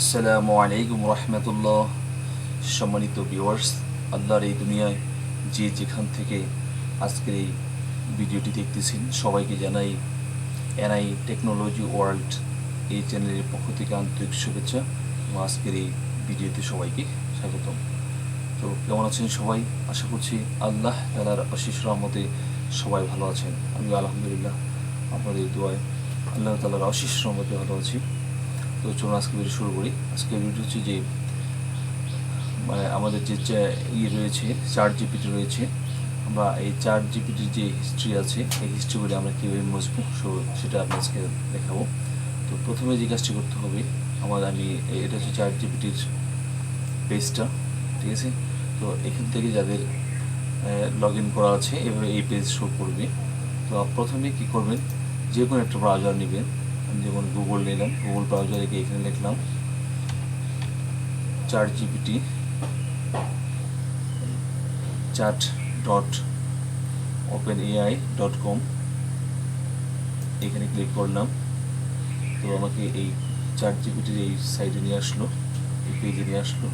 আসসালামু আলাইকুম রহমতুল্লাহ। সম্মানিত ভিউয়ার্স আল্লাহর এই দুনিয়ায় যে যেখান থেকে আজকের এই ভিডিওটি দেখতেছেন, সবাইকে জানাই এনআই টেকনোলজি ওয়ার্ল্ড এই চ্যানেলের পক্ষ থেকে আন্তরিক শুভেচ্ছা এবং আজকের এই ভিডিওতে সবাইকে স্বাগতম। তো কেমন আছেন সবাই? আশা করছি আল্লাহ তালার অশেষ রহমতে সবাই ভালো আছেন। আমি আলহামদুলিল্লাহ আপনাদের দোয়ায় আল্লাহ তালার অশেষ রহমতে ভালো আছি। তো চলুন আজকে ভিডিও শুরু করি। আজকে ভিডিও হচ্ছে যে মানে আমাদের যে ইয়ে রয়েছে চার জিপিটি রয়েছে, বা এই চার জিপিটির যে হিস্ট্রি আছে, এই হিস্ট্রিগুলি আমরা কীভাবে মুছবো সো সেটা আমি আজকে দেখাবো। তো প্রথমে যে কাজটি করতে হবে, আমার আমি, এটা হচ্ছে চার জিপিটির পেজটা ঠিক আছে? তো এখান থেকে যাদের লগ ইন করা আছে, এভাবে এই পেজ শো করবে। তো প্রথমে কি করবেন? যে কোনো একটা ব্রাউজার নেবেন। যেমন গুগল নিলাম গুগল ব্রাউজারে গিয়ে এখানে লিখলাম চার GPT chat dot open AI dot com এখানে ক্লিক করলাম। তো আমাকে এই চার জিপিটির এই সাইটে নিয়ে আসলো, এই পেজে নিয়ে আসলো।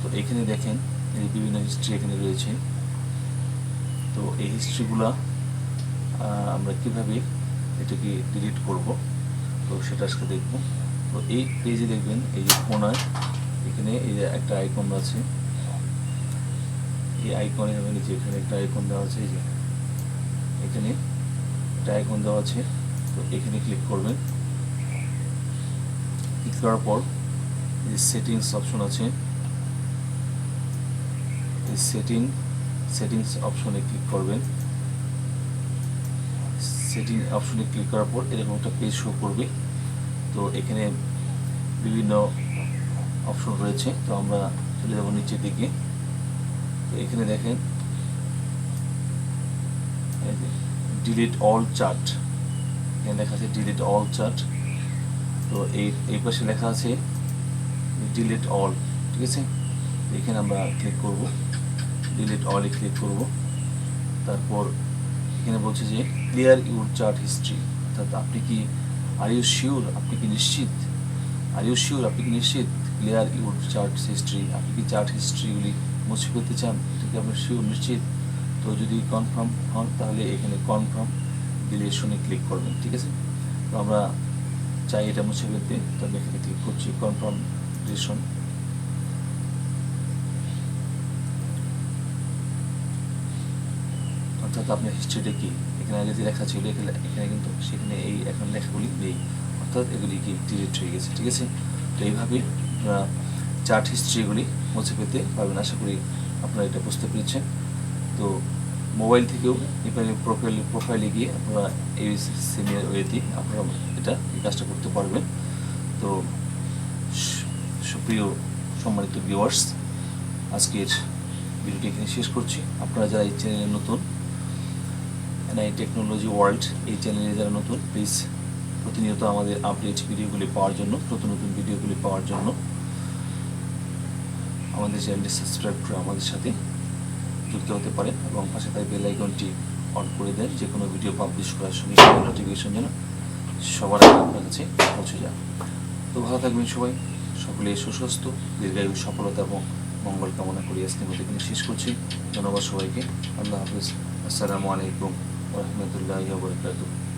তো এখানে দেখেন এই বিভিন্ন হিস্ট্রি এখানে রয়েছে। তো এই হিস্ট্রিগুলা আমরা কীভাবে এটাকে ডিলিট করব? তো সেটা আজকে দেখব। তো এই পেজে দেখবেন, এই যে কোনায়, এখানে এই যে একটা আইকন আছে। এই আইকনের আমি নিচে এখানে একটা আইকন দেওয়া আছে, এই যে। এখানে একটা আইকন দেওয়া আছে। তো এখানে ক্লিক করবেন। ক্লিক করার পর এই সেটিংস অপশন আছে। এই সেটিং সেটিংস অপশনে ক্লিক করবেন। সেটিং অপশনে ক্লিক করার পর এরকম একটা পেজ শো করবে। তো এখানে বিভিন্ন অপশন রয়েছে। তো আমরা চলে যাব নিচের দিকে। তো এখানে দেখেন ডিলিট অল চার্ট এখানে লেখা আছে ডিলিট অল চার্ট তো এই এই পাশে লেখা আছে ডিলিট অল ঠিক আছে? এখানে আমরা ক্লিক করব। ডিলিট অলে ক্লিক করব। তারপর এখানে বলছে যে ক্লিয়ার ইউর চার্ট হিস্ট্রি অর্থাৎ আপনি কি আর ইউ শিওর আপনি কি নিশ্চিত? আর ইউ শিওর আপনি কি নিশ্চিত? ক্লিয়ার ইউর চার্ট হিস্ট্রি আপনি কি চার্ট হিস্ট্রিগুলি মুছে ফেলতে চান? এটা কি আপনার শিওর নিশ্চিত? তো যদি কনফার্ম হন, তাহলে এখানে কনফার্ম ডিলিশনে ক্লিক করবেন, ঠিক আছে? তো আমরা চাই এটা মুছে ফেলতে, তো আমি এখানে ক্লিক করছি কনফার্ম ডিলিশন অর্থাৎ আপনার হিস্ট্রিটা কি? এখানে আগে যে লেখা ছিল, এখানে এখানে কিন্তু সেখানে এই এখন লেখাগুলি নেই। অর্থাৎ এগুলি কি ডিলিট হয়ে গেছে, ঠিক আছে? তো এইভাবে আপনারা চার্ট হিস্ট্রিগুলি মুছে পেতে পারবেন। আশা করি আপনারা এটা বুঝতে পেরেছেন। তো মোবাইল থেকেও এখানে প্রোফাইল প্রোফাইলে গিয়ে আপনারা এই সিনিয়র ওয়েতে আপনারা এটা এই কাজটা করতে পারবেন। তো সুপ্রিয় সম্মানিত ভিউয়ার্স আজকের ভিডিওটি এখানে শেষ করছি। আপনারা যারা এই চ্যানেলে নতুন এনআই টেকনোলজি ওয়ার্ল্ড এই চ্যানেলে যারা নতুন প্লিজ প্রতিনিয়ত আমাদের আপডেট ভিডিওগুলি পাওয়ার জন্য, নতুন নতুন ভিডিওগুলি পাওয়ার জন্য আমাদের চ্যানেলটি সাবস্ক্রাইব করে আমাদের সাথে যুক্ত হতে পারেন এবং পাশে তাই বেল আইকনটি অন করে দেন যে কোনো ভিডিও পাবলিশ করার সঙ্গে সঙ্গে নোটিফিকেশন যেন সবার আগে আপনার কাছে পৌঁছে যায়। তো ভালো থাকবেন সবাই, সকলে সুস্বাস্থ্য, দীর্ঘায়ু, সফলতা এবং মঙ্গল কামনা করি। আজকের এখানে শেষ করছি। ধন্যবাদ সবাইকে। আল্লাহ হাফিজ। আসসালামু আলাইকুম। রহমতুল্লাহ বরকাতুহ